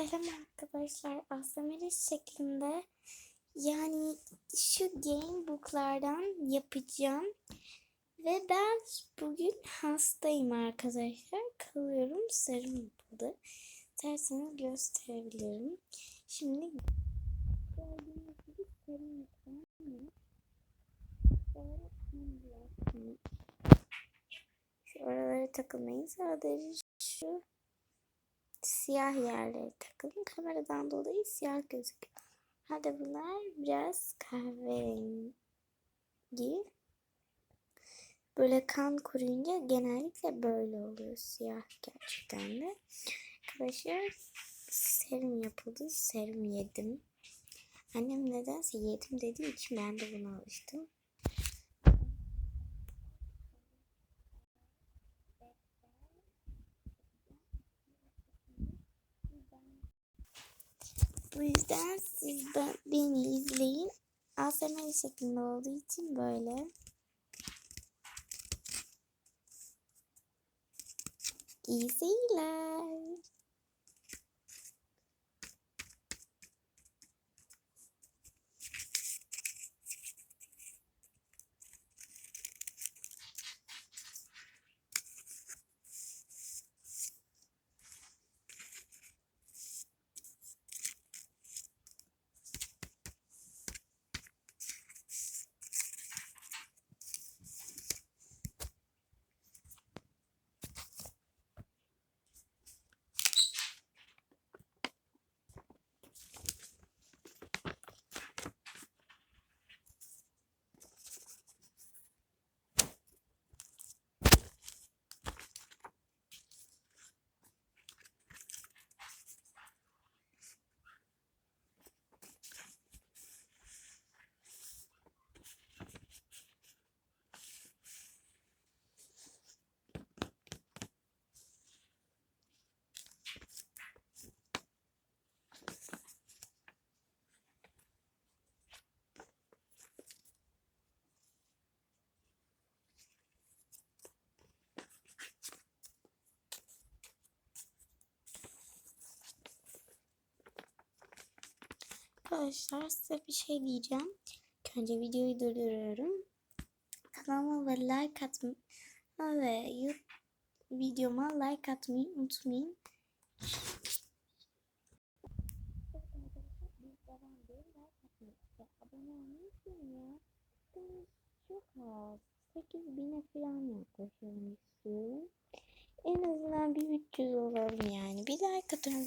Selam arkadaşlar. ASMR şeklinde yani şu gamebooklardan yapacağım. Ve ben bugün hastayım arkadaşlar. Kalıyorum. Sarım yapıldı. İsterseniz gösterebilirim. Şimdi gördüğünüz gibi sarım. Şu oralara takılmayın. Sadece şu siyah yerleri takılın. Kameradan dolayı siyah gözüküyor. Hadi bunlar biraz kahverengi. Böyle kan kuruyunca genellikle böyle oluyor siyah gerçekten de. Arkadaşlar serum yapıldı. Serum yedim. Annem nedense yedim dediği için ben de buna alıştım. Bu yüzden siz de beni izleyin. ASMR şeklinde olduğu için böyle. İyi seyirler. Arkadaşlar size bir şey diyeceğim. Önce videoyu durduruyorum. Kanalıma ve like atmayı ve videoma like atmayı unutmayın. Çok az. 8 bine falan yaklaşıyorum istiyorum. En azından bir 300 olalım yani. Bir like atın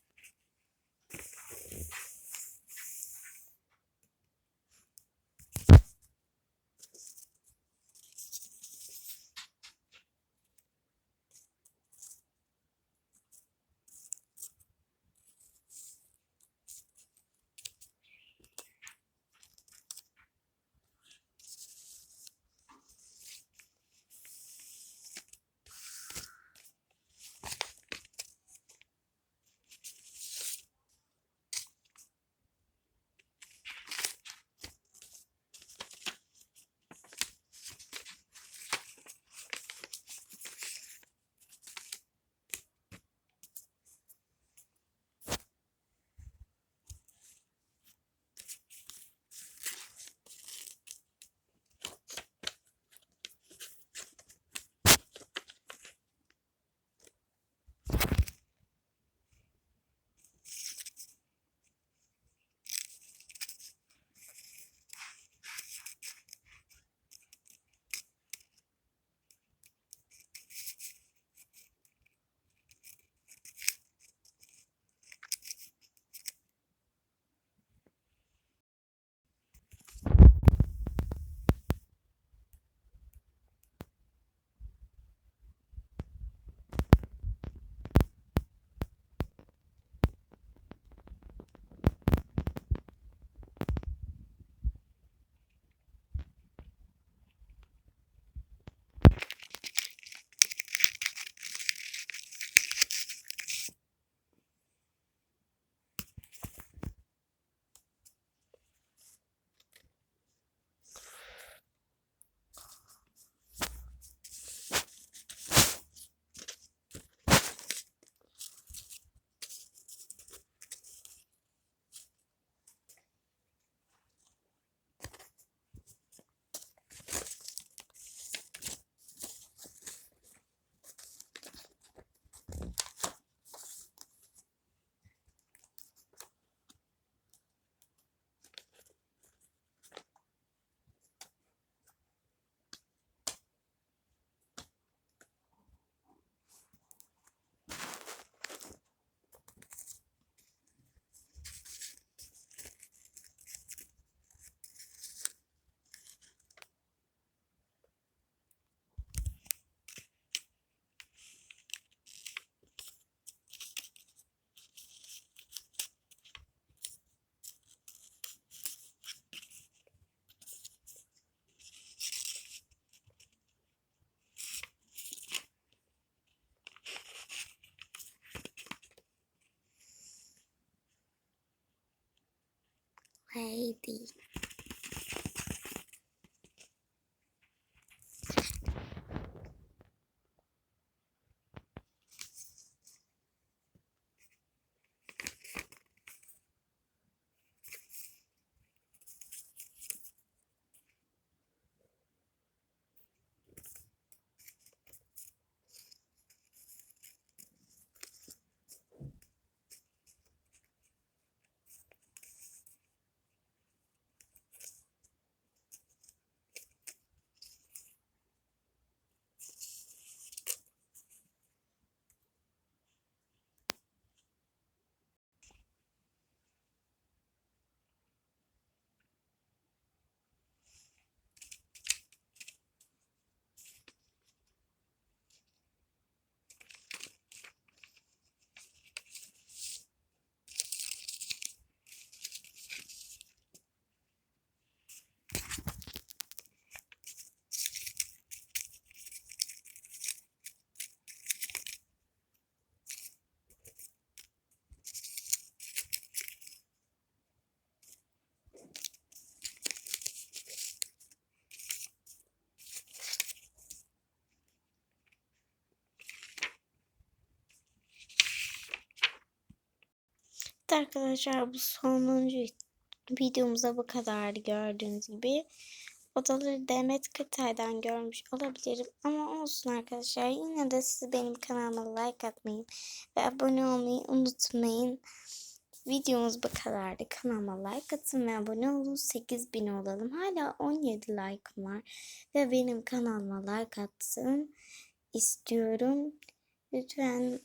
Şey değil. Evet arkadaşlar bu sonuncu videomuzda bu kadar gördüğünüz gibi. Odaları Demet Kırtay'dan görmüş olabilirim ama olsun arkadaşlar. Yine de siz benim kanalıma like atmayı ve abone olmayı unutmayın. Videomuz bu kadardı. Kanalıma like atın ve abone olun. 8000 olalım. Hala 17 like'ım var. Ve benim kanalıma like atın istiyorum. Lütfen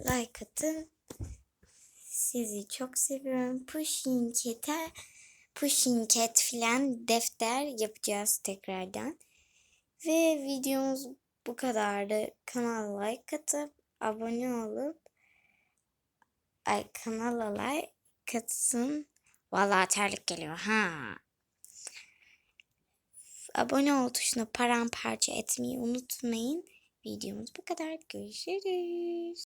like atın. Sizi çok seviyorum. Pushing chat'e pushing chat filan defter yapacağız tekrardan. Ve videomuz bu kadardı. Kanala like atıp abone olup ay kanala like atsın. Vallahi terlik geliyor ha. Abone ol tuşuna paramparça etmeyi unutmayın. Videomuz bu kadar. Görüşürüz.